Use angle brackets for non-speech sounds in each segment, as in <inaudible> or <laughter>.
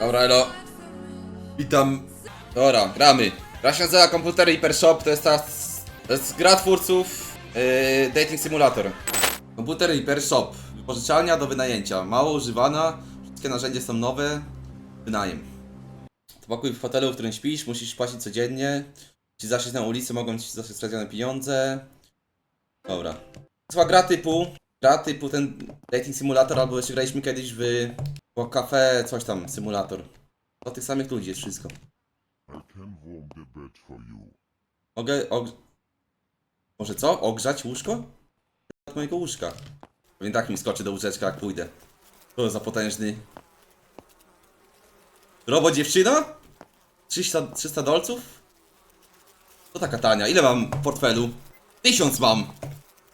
Dobra, elo. Witam. Dobra, gramy. Gra się nazywa Komputer Hyper Shop, to jest ta... To jest gra twórców yy, Dating Simulator. Komputer Hyper Shop. Wypożyczalnia do wynajęcia. Mało używana. Wszystkie narzędzia są nowe. Wynajem. To pokój w hotelu, w którym śpisz, musisz płacić codziennie. Ci zasiąść na ulicy, mogą ci zostać skradzione pieniądze. Dobra. To gra typu, gra typu ten dating simulator, albo jeszcze graliśmy kiedyś w bo kafe, coś tam, symulator. Do tych samych ludzi jest wszystko. Mogę, og... Może co? Ogrzać łóżko? Od mojego łóżka. Pewnie tak mi skoczy do łóżeczka jak pójdę. To za potężny. Robo dziewczyna? 300, 300 dolców? To taka tania. Ile mam w portfelu? Tysiąc mam!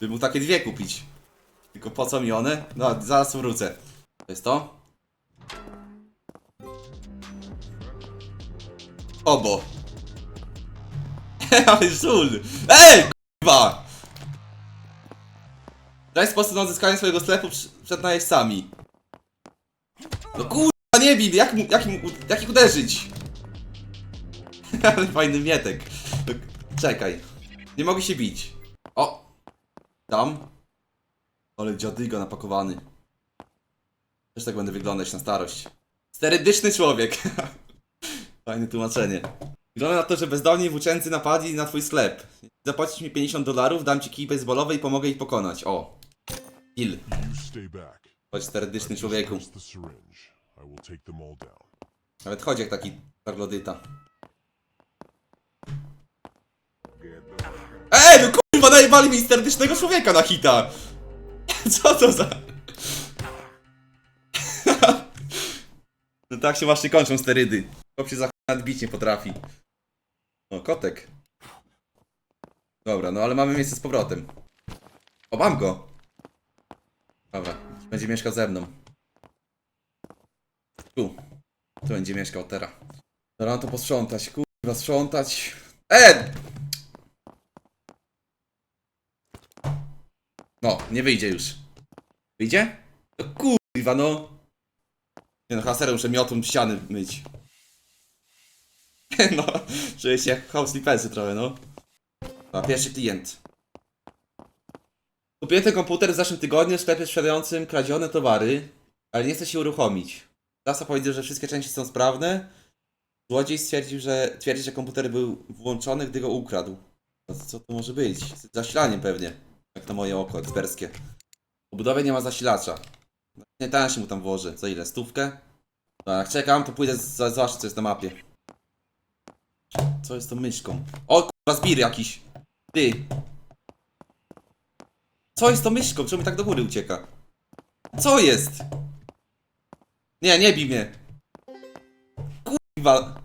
By mógł takie dwie kupić. Tylko po co mi one? No, zaraz wrócę. To jest to? Obo. <laughs> Ale żul! Ej, kurwa! Daj sposób na odzyskanie swojego sklepu przed najeźdźcami. No kurwa, nie bij, jak, mu- jak, jak ich uderzyć? <laughs> Ale fajny mietek. No, Czekaj. Nie mogę się bić. O! Tam. Ale dziadyga napakowany. Też tak będę wyglądać na starość. Sterydyczny człowiek. <laughs> Fajne tłumaczenie. Wygląda na to, że bezdomni włóczęcy napadli na twój sklep. Zapłacisz mi 50 dolarów, dam ci kij baseballowy i pomogę ich pokonać. O. Back. Chodź Just człowieku. Nawet chodzi jak taki tarlodyta. Ej, no kurwa, najebali mi sterydycznego człowieka na hita! <laughs> Co to za... <laughs> No tak się właśnie kończą sterydy. Chłop się za nadbić nie potrafi. O, kotek. Dobra, no ale mamy miejsce z powrotem. O, mam go! Dobra, będzie mieszkał ze mną. Tu. Tu będzie mieszkał teraz. Dobra, no to posprzątać, kurwa, sprzątać. E! No, nie wyjdzie już. Wyjdzie? No kurwa, no. Nie no, haserę muszę miotą ściany myć. <laughs> No, czuję się jak house sleepersy trochę, no. A pierwszy klient. Kupiłem ten komputer w zeszłym tygodniu w sklepie sprzedającym kradzione towary, ale nie chcę się uruchomić. Lasa powiedział, że wszystkie części są sprawne. Złodziej stwierdził, że twierdzi, że komputer był włączony, gdy go ukradł. No to co to może być? Z zasilaniem pewnie. Jak na moje oko eksperckie. W budowie nie ma zasilacza. Nie tańszy mu tam włożę. Za ile? Stówkę? No jak czekam, to pójdę zobaczyć co jest na mapie. Co jest tą myszką? O kurwa, zbir jakiś. Ty. Co jest tą myszką? Czemu mi tak do góry ucieka? Co jest? Nie, nie bij mnie. Kurwa.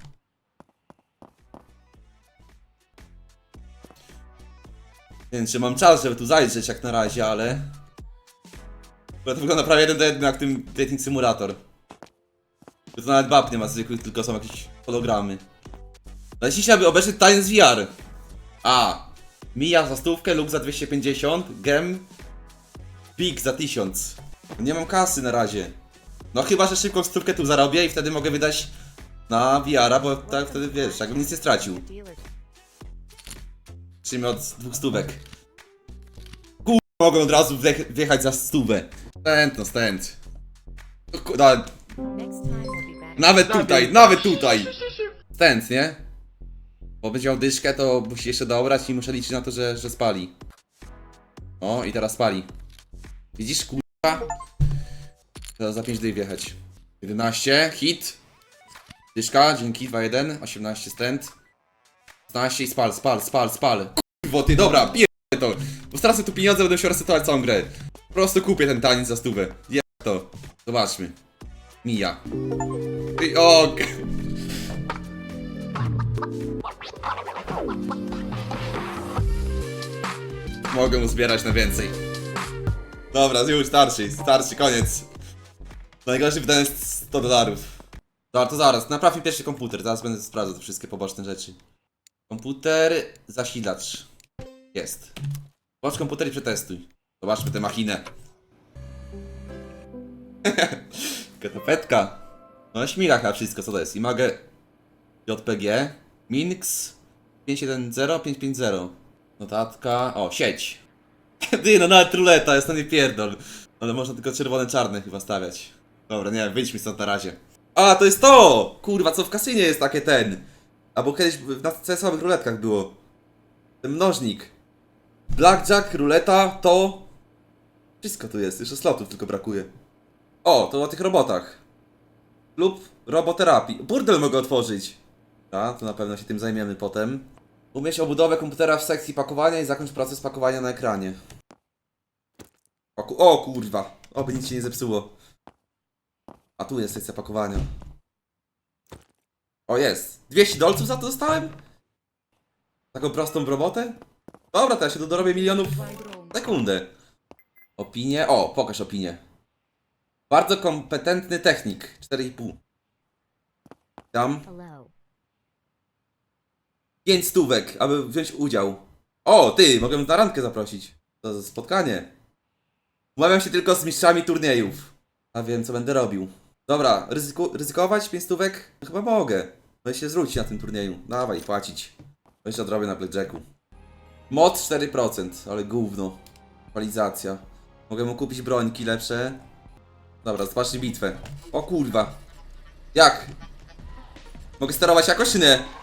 Nie wiem, czy mam czas, żeby tu zajrzeć jak na razie, ale... Bo to wygląda prawie jeden do jednego jak tym dating simulator. To nawet bab nie ma zwykłych, tylko są jakieś hologramy. Ale dzisiaj, aby obejrzeć z VR. A. Mija za stówkę, Lub za 250, Gem... Big za 1000. Nie mam kasy na razie. No chyba, że szybką stówkę tu zarobię i wtedy mogę wydać na VR-a, bo tak wtedy wiesz, jakbym nic nie stracił. Czyli od dwóch stówek. Kur... mogę od razu wjech- wjechać za stówę. Stent, no back. nawet tutaj, nawet tutaj. Stent, nie? Bo będzie miał dyszkę, to musi jeszcze dobrać i muszę liczyć na to, że, że spali. O, i teraz spali. Widzisz, kurwa? Teraz za 5 dych wjechać. 11, hit. Dyszka, dzięki, 2-1, 18 stent. 16 i spal, spal, spal, spal. Kurwo ty, dobra, pierdolę to. Bo stracę tu pieniądze, będę musiał resetować całą grę. Po prostu kupię ten taniec za stówę. Je to. Zobaczmy. Mija. I o... Mogę uzbierać na więcej. Dobra, już starszy, starszy, koniec. Najgorszy wydanie jest 100 dolarów. Dobra, to zaraz, napraw mi pierwszy komputer, zaraz będę sprawdzał te wszystkie poboczne rzeczy. Komputer, zasilacz. Jest. Włącz komputer i przetestuj. Zobaczmy tę machinę. <laughs> Katopetka. No śmiga chyba wszystko, co to jest. I mogę JPG, Minx 510 Notatka, o, sieć. <laughs> Ty, no nawet ruleta, jest to nie pierdol. Ale można tylko czerwone, czarne chyba stawiać. Dobra, nie, wyjdźmy stąd na razie. A, to jest to! Kurwa, co w kasynie jest takie ten. Albo kiedyś w- CS-owych ruletkach było. Ten mnożnik. Blackjack, ruleta, to... Wszystko tu jest, jeszcze slotów tylko brakuje. O, to o tych robotach. Lub roboterapii. Burdel mogę otworzyć. A, to na pewno się tym zajmiemy potem. Umieść obudowę komputera w sekcji pakowania i zakończ proces pakowania na ekranie. O, ku o kurwa. Oby nic się nie zepsuło. A tu jest sekcja pakowania. O, jest. 200 dolców za to dostałem? Taką prostą robotę? Dobra, to ja się dorobię milionów sekundę. Opinie. O, pokaż opinię. Bardzo kompetentny technik. 4,5. Tam. Hello. 5 stówek, aby wziąć udział. O, ty, mogę na randkę zaprosić. To spotkanie. Umawiam się tylko z mistrzami turniejów. A wiem, co będę robił. Dobra, ryzyku, ryzykować 5 stówek? No Chyba mogę. I się zwrócić na tym turnieju. Dawaj, płacić. Jeszcze odrobię na blackjacku. Mod 4%, ale gówno. Rywalizacja. Mogę mu kupić brońki lepsze. Dobra, zobaczcie bitwę. O kurwa. Jak? Mogę sterować jakoś czy nie?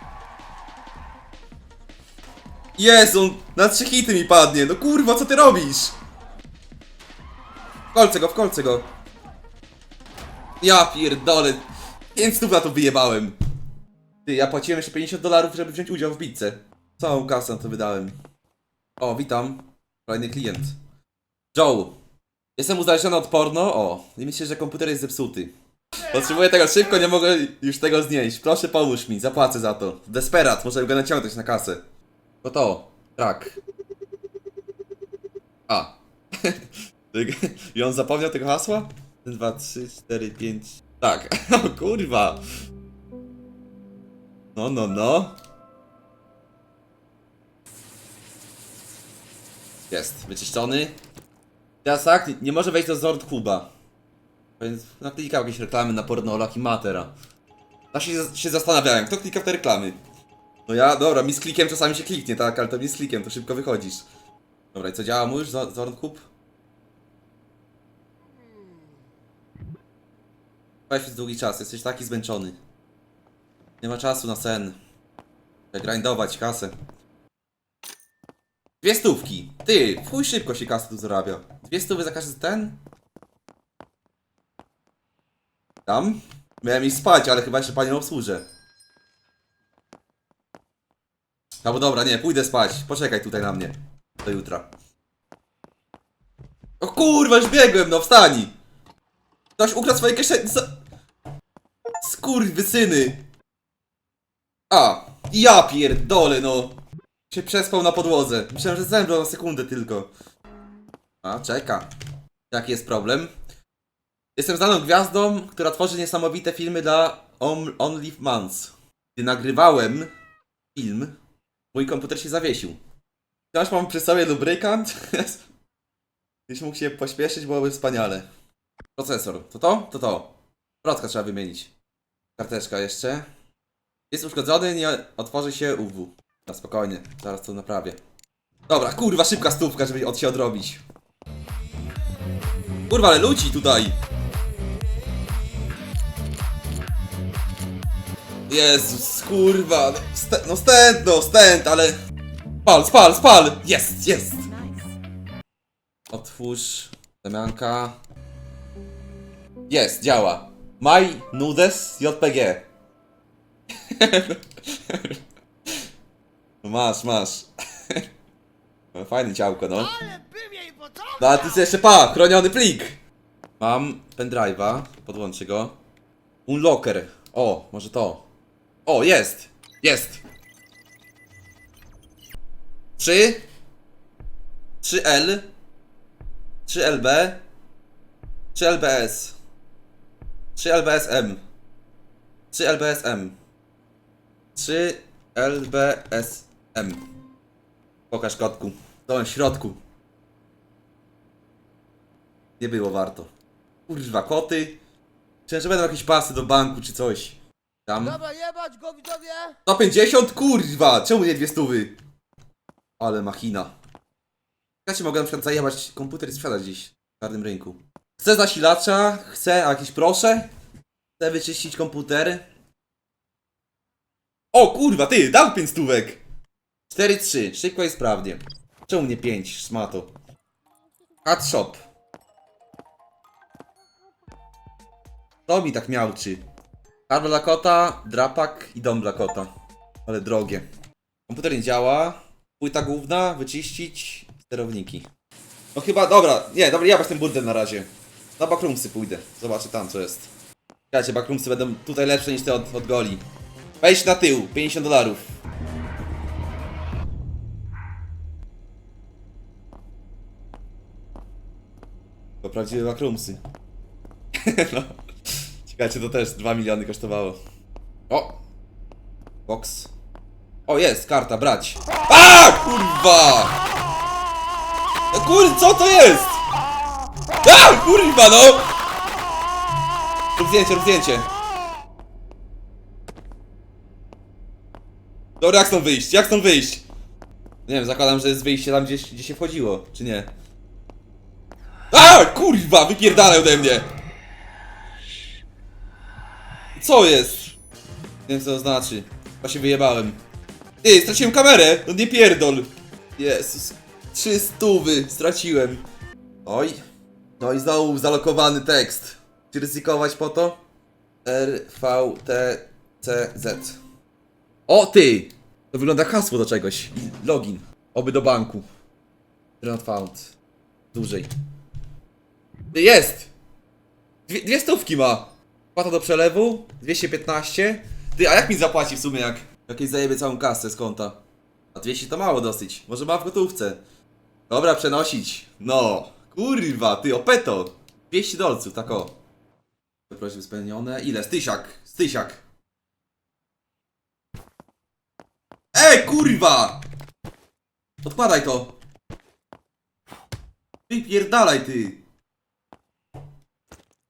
Jezu, na trzy hity mi padnie. No kurwa, co ty robisz? W kolce go, w kolce go. Ja pierdolę. 5 stów na to wyjebałem. Ty, ja płaciłem jeszcze 50 dolarów, żeby wziąć udział w bitce. Całą kasę na to wydałem. O, witam. Kolejny klient. Joe. Jestem uzależniony od porno. O, i myślę, że komputer jest zepsuty. Potrzebuję tego szybko, nie mogę już tego znieść. Proszę pomóż mi, zapłacę za to. Desperat, może go naciągnąć na kasę. To to, tak. A. <laughs> I on zapomniał tego hasła? 1, 2, 3, 4, 5. Tak. <laughs> O kurwa. No, no, no. Jest, wyczyszczony. Teraz tak, nie, może wejść do Zord Kuba. Więc naklikał jakieś reklamy na pornolach i matera. Tak się, się zastanawiałem, kto klika w te reklamy. No ja, dobra, mi z klikiem czasami się kliknie, tak, ale to mi z klikiem, to szybko wychodzisz. Dobra, i co działa mu już, Zor- Zornkub? Weź przez długi czas, jesteś taki zmęczony. Nie ma czasu na sen. Grindować kasę. Dwie stówki. Ty, chuj szybko się kasę tu zarabia. Dwie stówy za każdy ten? Tam? Miałem iść spać, ale chyba jeszcze panią obsłużę. Albo dobra, nie, pójdę spać. Poczekaj tutaj na mnie. Do jutra. O kurwa, już biegłem, no wstań! Ktoś ukradł swoje kieszenie. Co? Skurwysyny! A, ja pierdolę, no. Się przespał na podłodze. Myślałem, że zemdlał na sekundę tylko. A, czeka. Jaki jest problem? Jestem znaną gwiazdą, która tworzy niesamowite filmy dla On- OnlyFans. Gdy nagrywałem film, mój komputer się zawiesił. Wciąż mam przy sobie lubrykant. <laughs> Jeśli mógł się pośpieszyć, byłoby wspaniale. Procesor. To to? To to. Protka trzeba wymienić. Karteczka jeszcze. Jest uszkodzony, nie otworzy się UW. Na spokojnie, zaraz to naprawię. Dobra, kurwa, szybka stówka, żeby od się odrobić. Kurwa, ale ludzi tutaj! Jezus, kurwa, no, st no stent, no stent, ale... Spal, spal, spal! Jest, jest! Otwórz zamianka. Jest, działa. My Nudes JPG. <laughs> No masz, masz. <laughs> Fajne ciałko, no. No a ty jeszcze pa, chroniony plik. Mam pendrive'a, podłączę go. Unlocker. O, może to. O, jest! Jest! 3 3L 3LB 3LBS 3LBSM 3LBSM 3LBSM Pokaż kotku. W środku. Nie było warto. Kurwa, koty. Myślałem, że będą jakieś pasy do banku czy coś. Tam. Dobra, jebać go widzowie! 150? Kurwa! Czemu nie dwie stówy? Ale machina. Ja ci mogę na przykład zajebać komputer i sprzedać gdzieś w czarnym rynku. Chcę zasilacza, chcę jakieś proszę. Chcę wyczyścić komputer. O kurwa, ty, dał 5 stówek! 4-3, szybko i sprawnie. Czemu nie 5, szmato? Cat shop. To mi tak miałczy. Karma dla kota, drapak i dom dla kota. Ale drogie. Komputer nie działa. Płyta główna, wyczyścić, sterowniki. No chyba, dobra, nie, dobra, ja ten burdel na razie. Na backroomsy pójdę, zobaczę tam co jest. Słuchajcie, backroomsy będą tutaj lepsze niż te od, od goli. Wejść na tył, 50 dolarów. To prawdziwe backroomsy. <laughs> no. Ciekawe, to też 2 miliony kosztowało. O! Box. O, jest, karta, brać. A, kurwa! No Kur, co to jest? A, kurwa, no! Rób zdjęcie, rób zdjęcie. Dobra, jak stąd wyjść? Jak stąd wyjść? Nie wiem, zakładam, że jest wyjście tam, gdzie, gdzie się wchodziło, czy nie? A, kurwa, wypierdalaj ode mnie! Co jest? Nie wiem co to znaczy. Chyba się wyjebałem. Ty, straciłem kamerę! No nie pierdol! Jezus. Trzy stówy straciłem. Oj. No i znowu zalokowany tekst. Czy ryzykować po to? R, V, T, C, Z. O ty! To wygląda hasło do czegoś. Login. Oby do banku. Not found. Dłużej. Jest! Dwie, dwie stówki ma. Płata do przelewu, 215. Ty, a jak mi zapłaci w sumie, jak jakieś zajebie całą kasę z konta? A 200 to mało dosyć. Może ma w gotówce. Dobra, przenosić. No, kurwa, ty, opeto. 200 dolców, tak o. Prośby spełnione. Ile? Stysiak, stysiak. Ej, kurwa! Odkładaj to. Wypierdalaj, ty.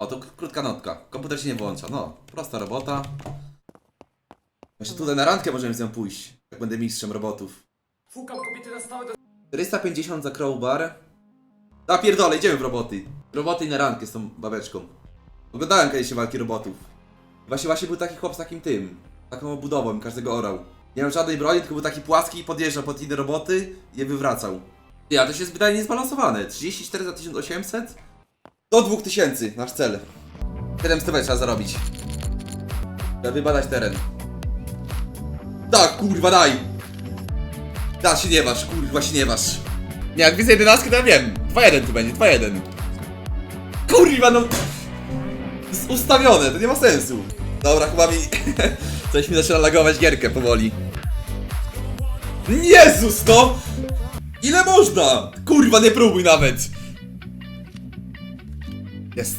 O, to krótka notka. Komputer się nie włącza. No, prosta robota. Właśnie tutaj na randkę możemy z nią pójść. Jak będę mistrzem robotów. Fukam kobiety na stałe do 450 za crowbar. A pierdolę, idziemy w roboty. Roboty i na randkę z tą babeczką. Oglądałem kiedyś walki robotów. Właśnie właśnie był taki chłop z takim tym. Taką obudową każdego orał. Nie miał żadnej broni, tylko był taki płaski i podjeżdżał pod inne roboty i je wywracał. Ja, to się jest wydaje niezbalansowane. 34 za 1800? Do 2000, nasz cel. 700 trzeba zarobić. Trzeba wybadać teren. Tak, kurwa, daj! Da się nie waż, kurwa się nie waż. Nie, jak widzę 11, to ja wiem. 2-1 tu będzie, 2-1. Kurwa, no. Jest ustawione, to nie ma sensu. Dobra, chyba mi. <laughs> Coś mi zaczyna lagować gierkę powoli. Jezus, no! Ile można? Kurwa, nie próbuj nawet. Jest.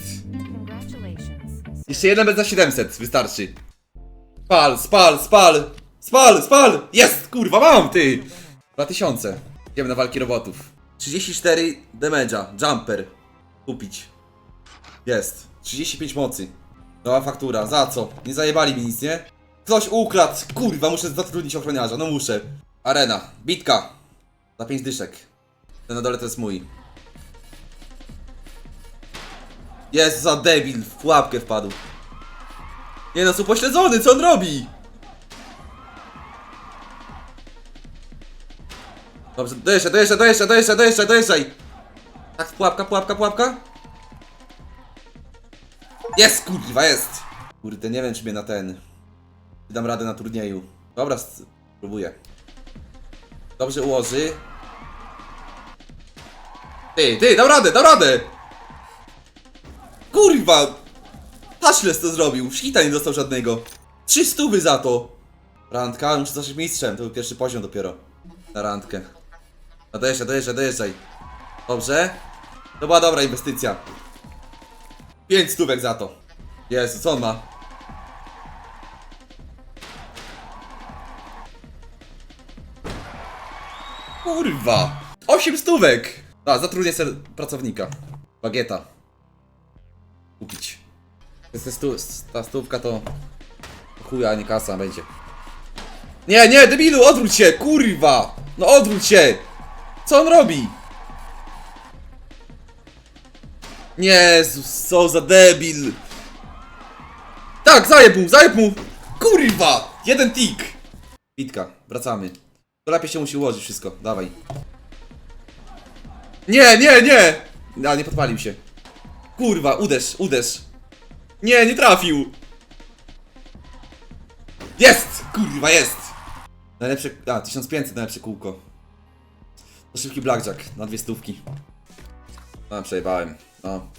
Jeszcze jeden bez za 700, wystarczy. Spal, spal, spal! Spal, spal! Jest, kurwa, mam, ty! 2000. Idziemy na walki robotów. 34 damage'a, jumper. Kupić. Jest. 35 mocy. Nowa faktura, za co? Nie zajebali mi nic, nie? Ktoś ukradł! Kurwa, muszę zatrudnić ochroniarza, no muszę. Arena, bitka. Za 5 dyszek. Ten na dole to jest mój. Jest za debil, w pułapkę wpadł. Nie no, są pośledzony, co on robi? Dobrze, dojeżdżaj, dojeżdżaj, dojeżdżaj, dojeżdżaj, dojeżdżaj, dojeżdżaj! Tak, pułapka, pułapka, pułapka? Jest, kurwa, jest! Kurde, nie wiem, czy mnie na ten... Czy dam radę na turnieju. Dobra, spróbuję. Dobrze ułoży. Ty, ty, dam radę, dam radę! Kurwa! Tashless to zrobił, szkita nie dostał żadnego. Trzy stówy za to! Randka, muszę zostać mistrzem, to był pierwszy poziom dopiero. Na randkę. No dojeżdżaj, dojeżdżaj, dojeżdżaj. Dobrze? To była dobra inwestycja. Pięć stówek za to. Jezu, co on ma? Kurwa! Osiem stówek! A, zatrudnię ser pracownika. Bagieta. Kupić. Stu, ta stówka to... Chuja, nie kasa będzie. Nie, nie, debilu, odwróć się, kurwa! No odwróć się! Co on robi? Jezus, co za debil! Tak, zajeb mu, zajeb mu! Kurwa! Jeden tik! Witka, wracamy. To lepiej się musi ułożyć wszystko, dawaj. Nie, nie, nie! A, nie podpalił się. Kurwa, uderz, uderz. Nie, nie trafił! Jest! Kurwa, jest! Najlepsze, a, 1500 najlepsze kółko. To szybki blackjack, na dwie stówki. No, przejebałem, no.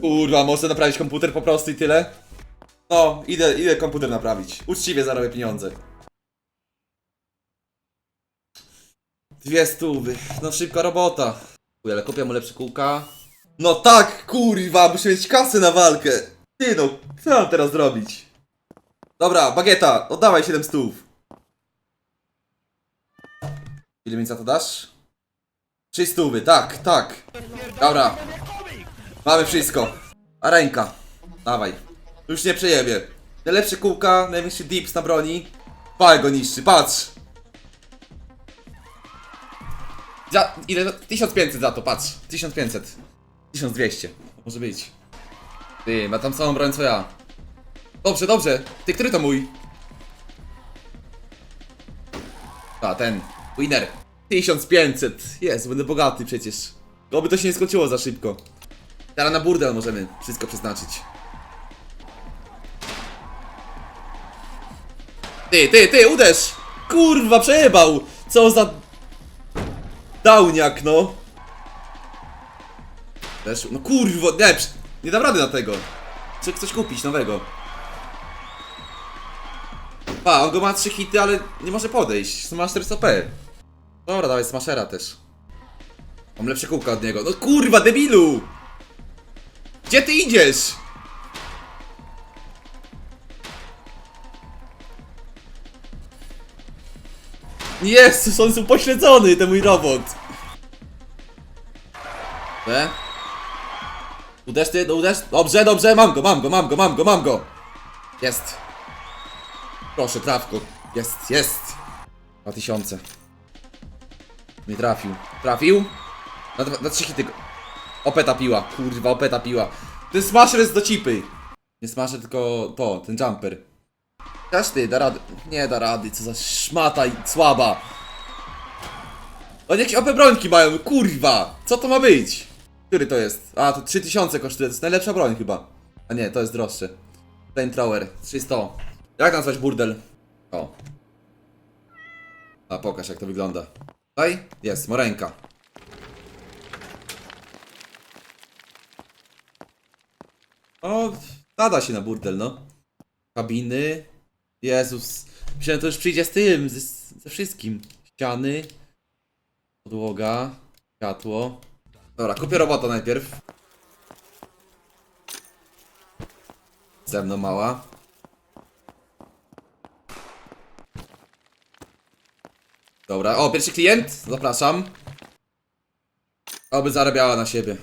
Kurwa, można naprawić komputer po prostu i tyle? No, idę, idę komputer naprawić. Uczciwie zarobię pieniądze. Dwie stówy. No szybka robota. Uj, ale kupię mu lepsze kółka. No tak, kurwa, muszę mieć kasę na walkę. Ty no, co mam teraz zrobić? Dobra, bagieta, oddawaj 7 stów. Ile mi za to dasz? 3 stówy, tak, tak. Dobra. Mamy wszystko. A ręka. Dawaj. Już nie przejebie. Najlepsze kółka, największy dips na broni. Pal go niszczy, patrz. Za, ile? 1500 za to, patrz. 1500. 1200. Może być. Ty, ma tam samą broń co ja. Dobrze, dobrze. Ty, który to mój? A, ten. Winner. 1500. Jest, będę bogaty przecież. Oby to się nie skończyło za szybko. Teraz na burdel możemy wszystko przeznaczyć. Ty, ty, ty, uderz! Kurwa, przejebał! Co za... Downiak, no! Też, no kurwa, nie, nie dam rady na tego. Chcę coś kupić nowego. Pa, on go ma 3 hity, ale nie może podejść. Ma 400p. Dobra, dawaj smashera też. Mam lepsze kółka od niego. No kurwa, debilu! Gdzie ty idziesz? Jezus, on jest upośledzony, ten mój robot. Te? Uderz ty, no uderz. Dobrze, dobrze, mam go, mam go, mam go, mam go, mam go. Jest. Proszę, traf go. Jest, jest. 2000. Nie trafił. Trafił? Na, dwa- na trzy hity. Opeta piła, kurwa, opeta piła. Ten smasher jest do cipy. Nie smasher, tylko to, ten jumper. Też ty, da rady. Nie da rady, co za szmata i słaba. Oni jakieś OP brońki mają, kurwa. Co to ma być? Który to jest? A, to 3000 kosztuje, to jest najlepsza broń chyba. A nie, to jest droższe. Flamethrower, 300. Jak nazwać burdel? O. A, pokaż jak to wygląda. Tutaj? Jest, morenka. O, nada się na burdel, no. Kabiny. Jezus. Myślałem, to już przyjdzie z tym, ze, ze wszystkim. Ściany. Podłoga. Światło. Dobra, kupię robota najpierw. Ze mną mała. Dobra, o, pierwszy klient. Zapraszam. Oby zarabiała na siebie.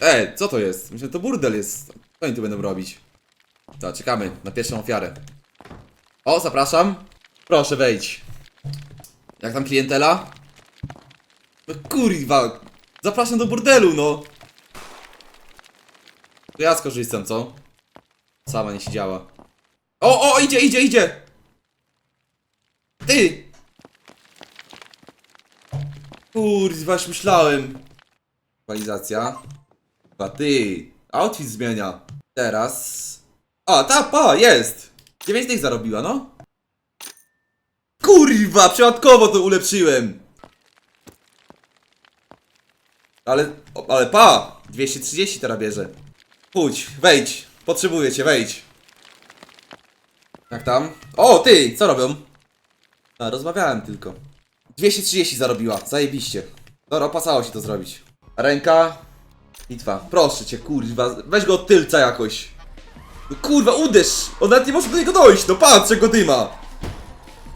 E, co to jest? Myślę, to burdel jest. Co oni tu będą robić? Tak, czekamy na pierwszą ofiarę. O, zapraszam. Proszę, wejdź. Jak tam klientela? No kurwa. Zapraszam do burdelu, no. To ja skorzystam, co? Sama nie siedziała. O, o, idzie, idzie, idzie! Ty! Kurwa, już myślałem. Aktualizacja. A ty, outfit zmienia. Teraz. A, ta, pa, jest! 9 tych zarobiła, no. Kurwa, przypadkowo to ulepszyłem. Ale, ale pa! 230 teraz bierze. Pójdź, wejdź. Potrzebuję cię, wejdź. Jak tam? O, ty, co robią? A, rozmawiałem tylko. 230 zarobiła, zajebiście. Dobra, opłacało się to zrobić. Ręka. Bitwa. Proszę cię, kurwa, weź go od tylca jakoś. No kurwa, uderz! On nawet nie może do niego dojść, no patrz, go dyma.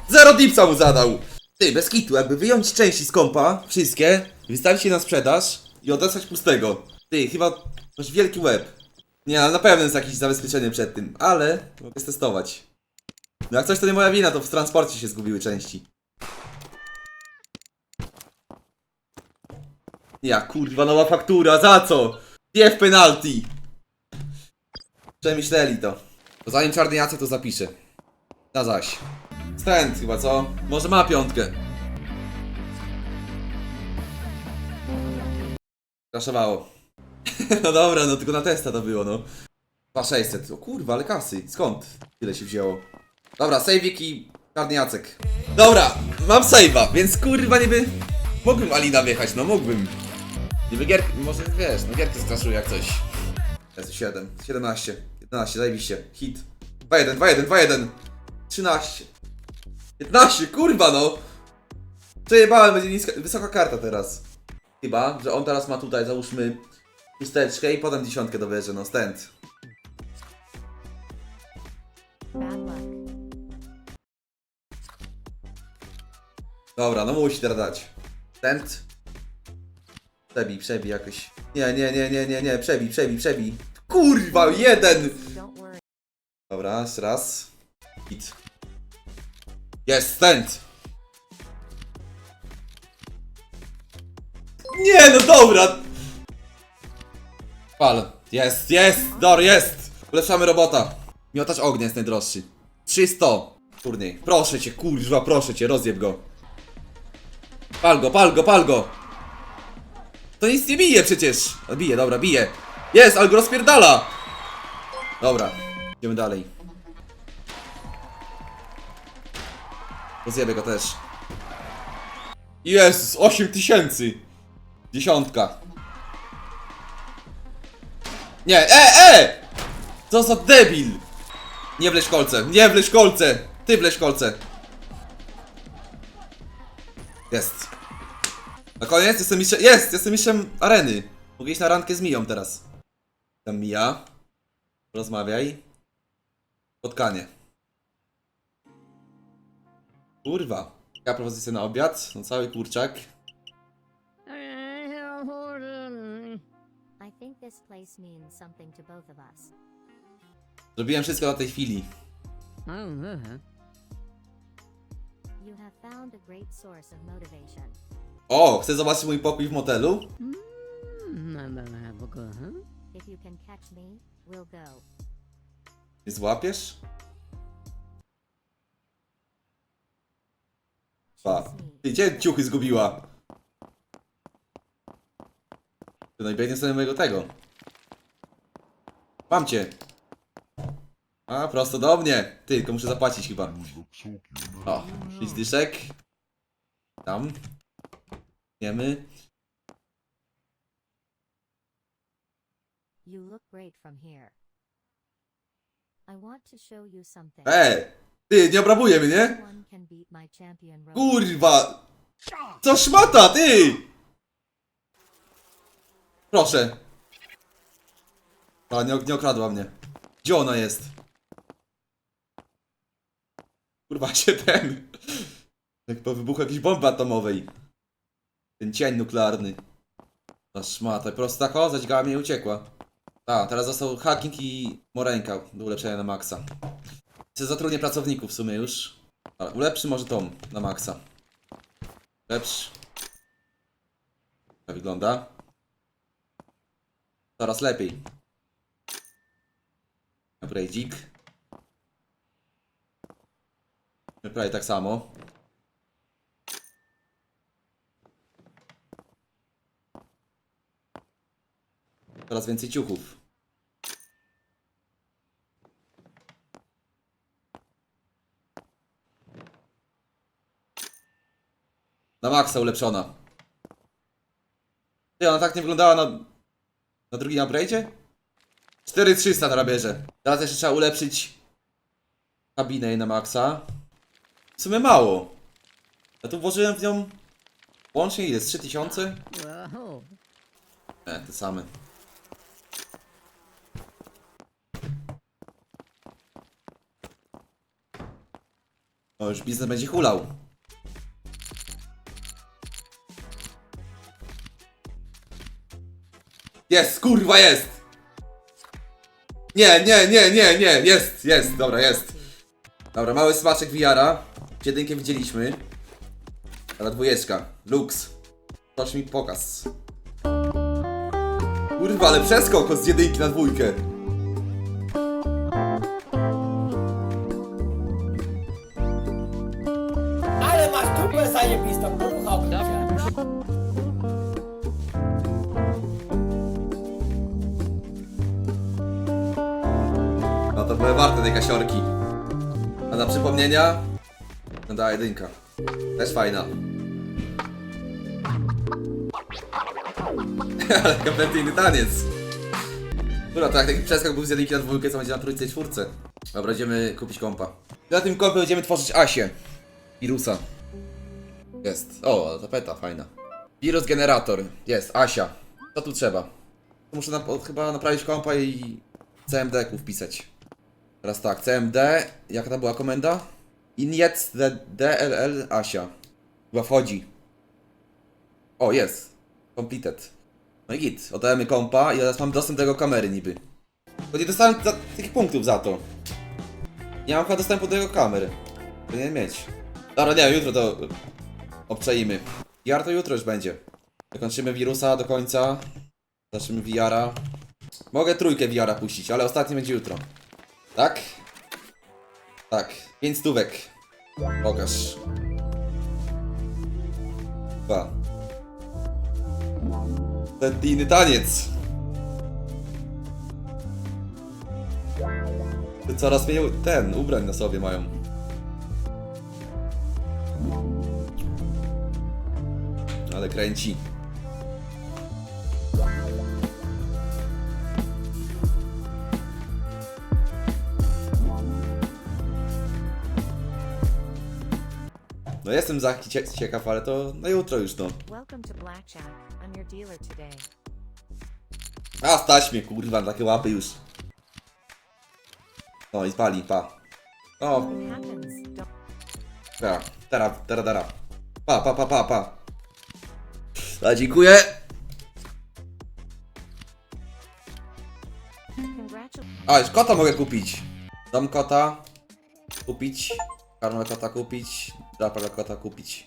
Zero dipsa mu zadał. Ty, bez kitu, jakby wyjąć części z kompa, wszystkie, wystawić je na sprzedaż i odesłać pustego. Ty, chyba Masz wielki łeb. Nie, no na pewno jest jakieś zabezpieczenie przed tym, ale mogę testować. No jak coś to nie moja wina, to w transporcie się zgubiły części. Ja kurwa, nowa faktura, za co? Jef penalty! Przemyśleli to. Zanim czarny Jacek to zapiszę. Na zaś. Stand chyba, co? Może ma piątkę. Kraszowało. <laughs> no dobra, no tylko na testa to było, no. 2600. O kurwa, ale kasy. Skąd tyle się wzięło? Dobra, saveik i czarny Jacek. Dobra, mam save'a, więc kurwa niby... Mógłbym Alina wjechać, no mógłbym. Niby gierki, może wiesz, no gierki skraszuję jak coś. Jest 7, 17, 11, zajebiście. Hit. 2-1, 2-1, 2-1. 13. 15, kurwa no! Przejebałem, będzie niska, wysoka karta teraz. Chyba, że on teraz ma tutaj, załóżmy, chusteczkę i potem dziesiątkę dobierze, no luck. Dobra, no musi teraz dać. Stand. Przebij, przebij jakoś. Nie, nie, nie, nie, nie, nie, przebij, przebij, przebij. Kurwa, jeden! Dobra, jeszcze raz. Hit. Jest, stand! Nie, no dobra! Pal. Jest, jest! Dor, jest! Ulepszamy robota. Miotacz ognia jest najdroższy. 300. Turniej. Proszę cię, kurwa, proszę cię, rozjeb go. Pal go, pal go, pal go! To nic nie bije przecież! A, Bije, dobra, bije. Jest, ale go rozpierdala! Dobra, idziemy dalej. Rozjebie go też. Jezus, 8000! Dziesiątka. Nie, e, e! Co za debil! Nie wleź kolce, nie wleź kolce! Ty wleź kolce! Jest. Na koniec jestem mistrzem, jest, jestem mistrzem areny. Mogę iść na randkę z Miją teraz. Tam Mija. Rozmawiaj. Spotkanie. Kurwa. Ja propozycję na obiad, no cały kurczak. Zrobiłem wszystko na tej chwili. You have found a great source of motivation. O, chcę zobaczyć mój pokój w motelu? If you can catch me, we'll go. Nie złapiesz? Pa. Ty, Gdzie ciuchy zgubiła? Ty najbiegnie sobie mojego tego. Mam cię. A, prosto do mnie. Ty, tylko muszę zapłacić chyba. O, 5 dyszek. Tam. Wiemy. You look great from here. I want to show you something. E! Ty, nie obrabuje mnie? One can beat my champion Roman. Kurwa! Co szmata, ty! Proszę. A, nie, nie okradła mnie. Gdzie ona jest? Kurwa <laughs> się ten. Jak po wybuchu jakiejś bomby atomowej. Ten cień nuklearny. Ta szmata, tak o, zadźgała mnie i uciekła. A, teraz został hacking i morenka do ulepszenia na maksa. Chcę zatrudnię pracowników w sumie już. Ale ulepszy może tą na maksa. Lepsz. Jak wygląda? Coraz lepiej. Upgrade'ik. Prawie tak samo. Coraz więcej ciuchów. Na maksa ulepszona. Ty, ona tak nie wyglądała na... Na drugim upgrade'cie? 4300 teraz bierze. Teraz jeszcze trzeba ulepszyć... Kabinę na maksa. W sumie mało. Ja tu włożyłem w nią... Łącznie jest 3000? Nie, te same. O, już biznes będzie hulał. Jest, kurwa jest! Nie, nie, nie, nie, nie, jest, jest, dobra, jest. Dobra, mały smaczek VR-a. Jedynkę widzieliśmy. Ale dwójeczka. Lux. Proszę mi pokaz. Kurwa, ale przeskok z jedynki na dwójkę. Da jedynka. Też fajna. <laughs> Ale kompletnie inny taniec. Dobra, to jak taki przeskok był z jedynki na dwójkę, co będzie na trójce i czwórce. Dobra, idziemy kupić kompa. Na tym kompie będziemy tworzyć Asię. Wirusa. Jest. O, tapeta, fajna. Wirus generator. Jest, Asia. Co tu trzeba? Muszę na, chyba naprawić kompa i CMD wpisać. Teraz tak, CMD, jaka to była komenda? Inject the DLL Asia. Chyba wchodzi. O, jest. Completed. No i git. Oddajemy kompa i teraz mam dostęp do jego kamery niby. To nie dostałem za, punktów za to. Nie mam chyba dostępu do jego kamery. Powinien mieć. Dobra, nie, jutro to obczajmy. VR to jutro już będzie. Dokończymy wirusa do końca. Zaczniemy VR-a. Mogę trójkę VR-a puścić, ale ostatni będzie jutro. Tak? Tak. Pięć stówek. Pokaż. Dwa. Ten inny taniec. Ty coraz mniej ten ubrań na sobie mają. Ale kręci. No jestem za cie ciekaw, ale to na jutro już no. To. A stać mnie kurwa, na takie łapy już. No i spali, pa. O, ta, tara, tara, tara. Pa, pa, pa, pa, pa. A, dziękuję. A, już kota mogę kupić. Dom kota. Kupić. Karmę kota kupić. Drapa dla kota kupić.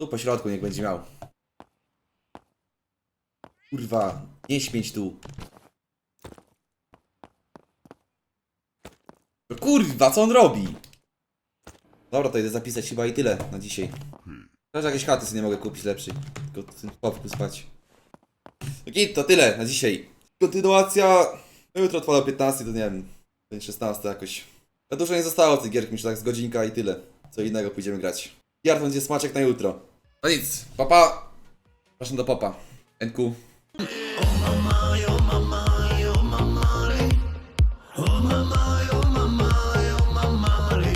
Tu po środku niech będzie miał. Kurwa, nie śmieć tu. No Kurwa, co on robi? Dobra, to idę zapisać chyba i tyle na dzisiaj. Też jakieś chaty sobie nie mogę kupić lepszej. Tylko w tym popku spać. No git, to tyle na dzisiaj. Kontynuacja. No jutro odpalę o 15, to nie wiem. Będzie 16 jakoś. Za dużo nie zostało tych gierki, myślę tak z godzinka i tyle. Co innego pójdziemy grać. Jart będzie smaczek na jutro. No nic, papa. Proszę do popa. NQ.